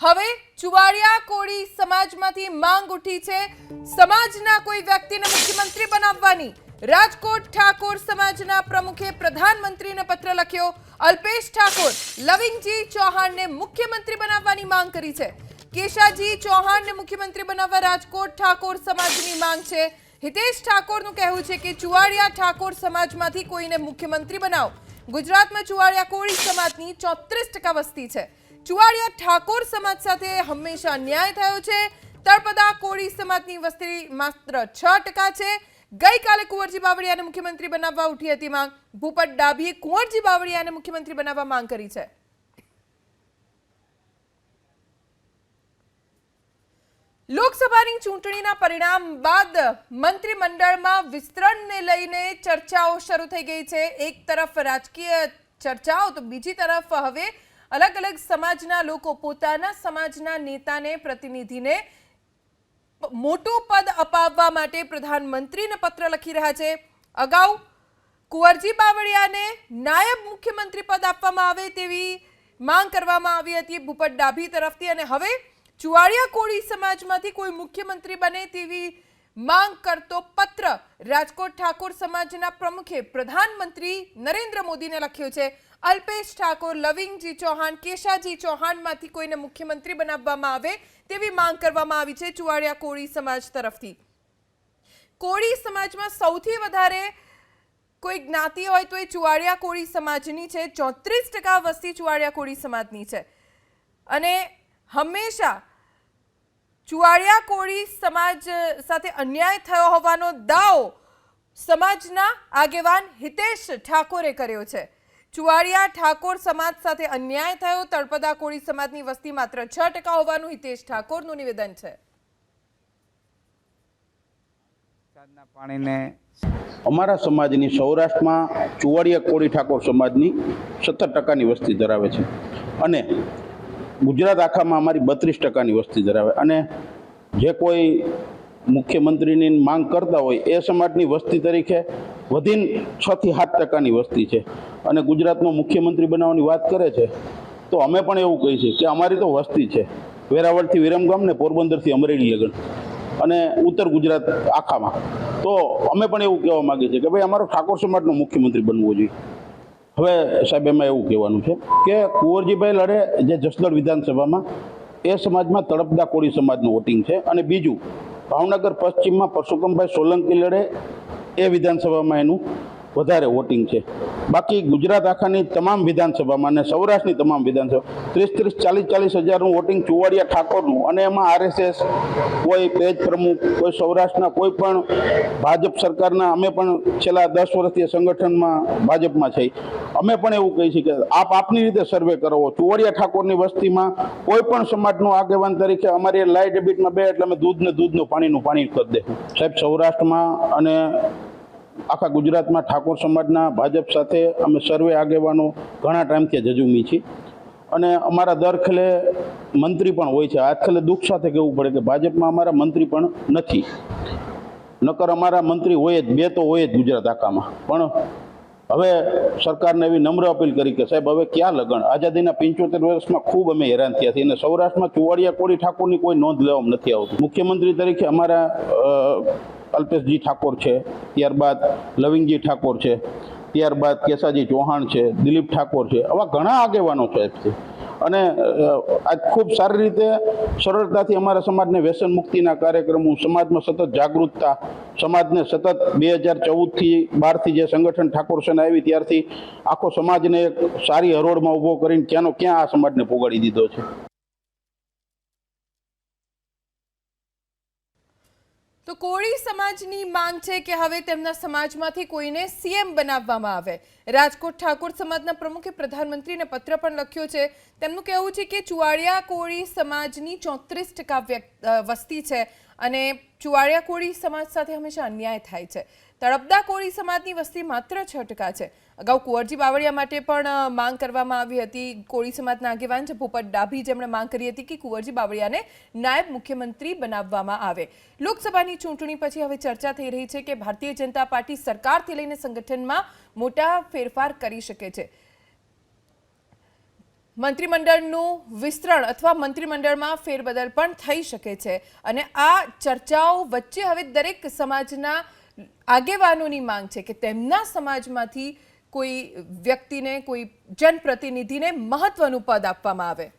હવે ચુવાડિયા કોળી સમાજમાંથી માંગ ઉઠી છે. સમાજના કોઈ વ્યક્તિને મુખ્યમંત્રી બનાવવાની? રાજકોટ ઠાકોર સમાજના પ્રમુખે પ્રધાનમંત્રીને પત્ર લખ્યો. અલ્પેશ ઠાકોર, લવિંગજી ચૌહાણને મુખ્યમંત્રી બનાવવાની માંગ કરી છે. કેશાજી ચૌહાણને મુખ્યમંત્રી બનાવવા રાજકોટ ઠાકોર સમાજની માંગ છે. હિતેશ ઠાકોરનું કહેવું છે કે ચુવાડિયા ઠાકોર સમાજમાંથી કોઈને મુખ્યમંત્રી બનાવો. ગુજરાતમાં ચુવાડિયા કોળી સમાજની ચોત્રીસ ટકા વસ્તી છે. ચુવાડિયા ઠાકોર સમાજ સાથે હંમેશા અન્યાય થયો છે. તળપદા કોળી સમાજની વસ્તી માત્ર છ ટકા છે. ગઈકાલે કુંવરજી બાવળિયાને મુખ્યમંત્રી બનાવવા ઉઠી હતી માંગ. ભૂપત ડાભીએ કુંવરજી બાવળિયાને મુખ્યમંત્રી બનાવવા માંગ કરી છે. લોકસભાની ચૂંટણીના પરિણામ બાદ મંત્રીમંડળમાં વિસ્તરણને લઈને ચર્ચાઓ શરૂ થઈ ગઈ છે. એક તરફ રાજકીય ચર્ચાઓ, તો બીજી તરફ હવે અલગ અલગ સમાજના લોકો પોતાના સમાજના નેતાને, પ્રતિનિધિને મોટું પદ અપાવવા માટે પ્રધાનમંત્રીને પત્ર લખી રહ્યા છે. અગાઉ કુંવરજી બાવળિયાને નાયબ મુખ્યમંત્રી પદ આપવામાં આવે તેવી માંગ કરવામાં આવી હતી ભૂપત ડાભી તરફથી અને હવે ચુવાડિયા કોળી સમાજમાંથી કોઈ મુખ્યમંત્રી બને તેવી માંગ કરતો પત્ર રાજકોટ ઠાકોર સમાજના પ્રમુખે પ્રધાનમંત્રી નરેન્દ્ર મોદીને લખ્યો છે. અલ્પેશ ઠાકોર, લવિંગજી ચૌહાણ, કેશાજી ચૌહાણમાંથી કોઈને મુખ્યમંત્રી બનાવવામાં આવે તેવી માંગ કરવામાં આવી છે ચુવાડિયા કોળી સમાજ તરફથી. કોળી સમાજમાં સૌથી વધારે કોઈ જ્ઞાતિ હોય તો એ ચુવાડિયા કોળી સમાજની છે. ચોત્રીસ ટકા વસ્તી ચુવાડિયા કોળી સમાજની છે. અને હંમેશા ચુવાડિયા કોળી સમાજ સાથે અન્યાય થયો હોવાનો દાવો સમાજના આગેવાન હિતેશ ઠાકોરે કર્યો છે. ચુવાડિયા ઠાકોર સમાજ સાથે અન્યાય થયો. તળપદા કોળી સમાજની વસ્તી માત્ર છ ટકા હોવાનું હિતેશ ઠાકોરનું નિવેદન છે. પાણીને અમારા સમાજની સૌરાષ્ટ્રમાં ચુવાડિયા કોળી ઠાકોર સમાજની સત્તર ટકાની વસ્તી ધરાવે છે અને ગુજરાત આખામાં અમારી બત્રીસ ટકાની વસ્તી ધરાવે અને જે કોઈ મુખ્યમંત્રીની માંગ કરતા હોય એ સમાજની વસ્તી તરીકે વધીને છથી સાત ટકાની વસ્તી છે. અને ગુજરાતનો મુખ્યમંત્રી બનાવવાની વાત કરે છે, તો અમે પણ એવું કહીએ છીએ કે અમારી તો વસ્તી છે. વેરાવળથી વિરમગામ ને પોરબંદરથી અમરેલી લગન અને ઉત્તર ગુજરાત આખામાં. તો અમે પણ એવું કહેવા માગીએ છીએ કે ભાઈ અમારો ઠાકોર સમાજનો મુખ્યમંત્રી બનવો જોઈએ. હવે સાહેબ, એમાં એવું કહેવાનું છે કે કુંવરજીભાઈ લડે જે જસદણ વિધાનસભામાં, એ સમાજમાં તળપદા કોળી સમાજનું વોટિંગ છે. અને બીજું, ભાવનગર પશ્ચિમમાં પરસોત્તમભાઈ સોલંકી લડે એ વિધાનસભામાં એનું વધારે વોટિંગ છે. બાકી ગુજરાત આખાની તમામ વિધાનસભામાં અને સૌરાષ્ટ્રની તમામ વિધાનસભા ત્રીસ ત્રીસ ચાલીસ ચાલીસ હજારનું વોટિંગ ચુવાડિયા ઠાકોરનું અને એમાં આરએસએસ કોઈ પેજ પ્રમુખ, કોઈ સૌરાષ્ટ્રના કોઈ પણ ભાજપ સરકારના, અમે પણ છેલ્લા દસ વર્ષથી સંગઠનમાં ભાજપમાં છે. અમે પણ એવું કહીએ છીએ કે આપ આપની રીતે સર્વે કરો ચુવાડિયા ઠાકોરની વસ્તીમાં કોઈ પણ સમાજનું આગેવાન તરીકે અમારી લાઇટ ડેબિટમાં બે એટલે અમે દૂધને દૂધનું પાણીનું પાણી કરી દે. સાહેબ, સૌરાષ્ટ્રમાં અને આખા ગુજરાતમાં ઠાકોર સમાજના ભાજપ સાથે અમે સર્વે આગેવાનો ઘણા ટાઈમથી જજુમી છીએ. અને અમારા દર ખેલે મંત્રી પણ હોય છે. આજ ખલે દુઃખ સાથે કહેવું પડે કે ભાજપમાં અમારા મંત્રી પણ નથી. નકર અમારા મંત્રી હોય જ, બે તો હોય જ ગુજરાત આખામાં. પણ હવે સરકારને એવી નમ્ર અપીલ કરી કે સાહેબ, હવે ક્યાં લગન? આઝાદીના પંચોતેર વર્ષમાં ખૂબ અમે હેરાન થયા છીએ. અને સૌરાષ્ટ્રમાં ચુવાડિયા કોળી ઠાકોરની કોઈ નોંધ લેવામાં નથી આવતી. મુખ્યમંત્રી તરીકે અમારા અલ્પેશજી ઠાકોર છે, ત્યારબાદ લવિંગજી ઠાકોર છે, ત્યારબાદ કેસાજી ચૌહાણ છે, દિલીપ ઠાકોર છે, આવા ઘણા આગેવાનો છે અને આજ ખૂબ સારી રીતે સરળતાથી અમારા સમાજને વ્યસન મુક્તિના કાર્યક્રમો, સમાજમાં સતત જાગૃતતા, સમાજને સતત બે હજાર ચૌદથી બારથી જે સંગઠન ઠાકોર સેના આવી ત્યારથી આખો સમાજને એક સારી હરોળમાં ઊભો કરીને ક્યાંનો ક્યાં આ સમાજને પોગાડી દીધો છે. તો કોળી સમાજની માંગ છે કે હવે તેમના સમાજમાંથી કોઈને સીએમ બનાવવામાં આવે. રાજકોટ ઠાકોર સમાજના પ્રમુખે પ્રધાનમંત્રીને પત્ર પણ લખ્યો છે. તેમનું કહેવું છે કે ચુવાડિયા કોળી સમાજની ચોત્રીસ ટકા વસ્તી છે અને ચુવાડિયા કોળી સમાજ સાથે હંમેશા અન્યાય થાય છે. તળપદા કોળી સમાજની વસ્તી માત્ર છ ટકા છે. અગાઉ કુંવરજી બાવળિયા માટે પણ માંગ કરવામાં આવી હતી. કોળી સમાજના આગેવાન છે ભૂપત ડાભી જેમણે માંગ કરી હતી કે કુંવરજી બાવળિયાને નાયબ મુખ્યમંત્રી બનાવવામાં આવે. લોકસભાની ચૂંટણી પછી હવે ચર્ચા થઈ રહી છે કે ભારતીય જનતા પાર્ટી સરકારથી લઈને સંગઠનમાં મોટા ફેરફાર કરી શકે છે. મંત્રીમંડળનું વિસ્તરણ અથવા મંત્રીમંડળમાં ફેરબદલ પણ થઈ શકે છે અને આ ચર્ચાઓ વચ્ચે હવે દરેક સમાજના આગેવાનોની માંગ છે કે તેમના સમાજમાંથી કોઈ વ્યક્તિને કોઈ જનપ્રતિનિધિને મહત્વનું પદ આપવામાં આવે.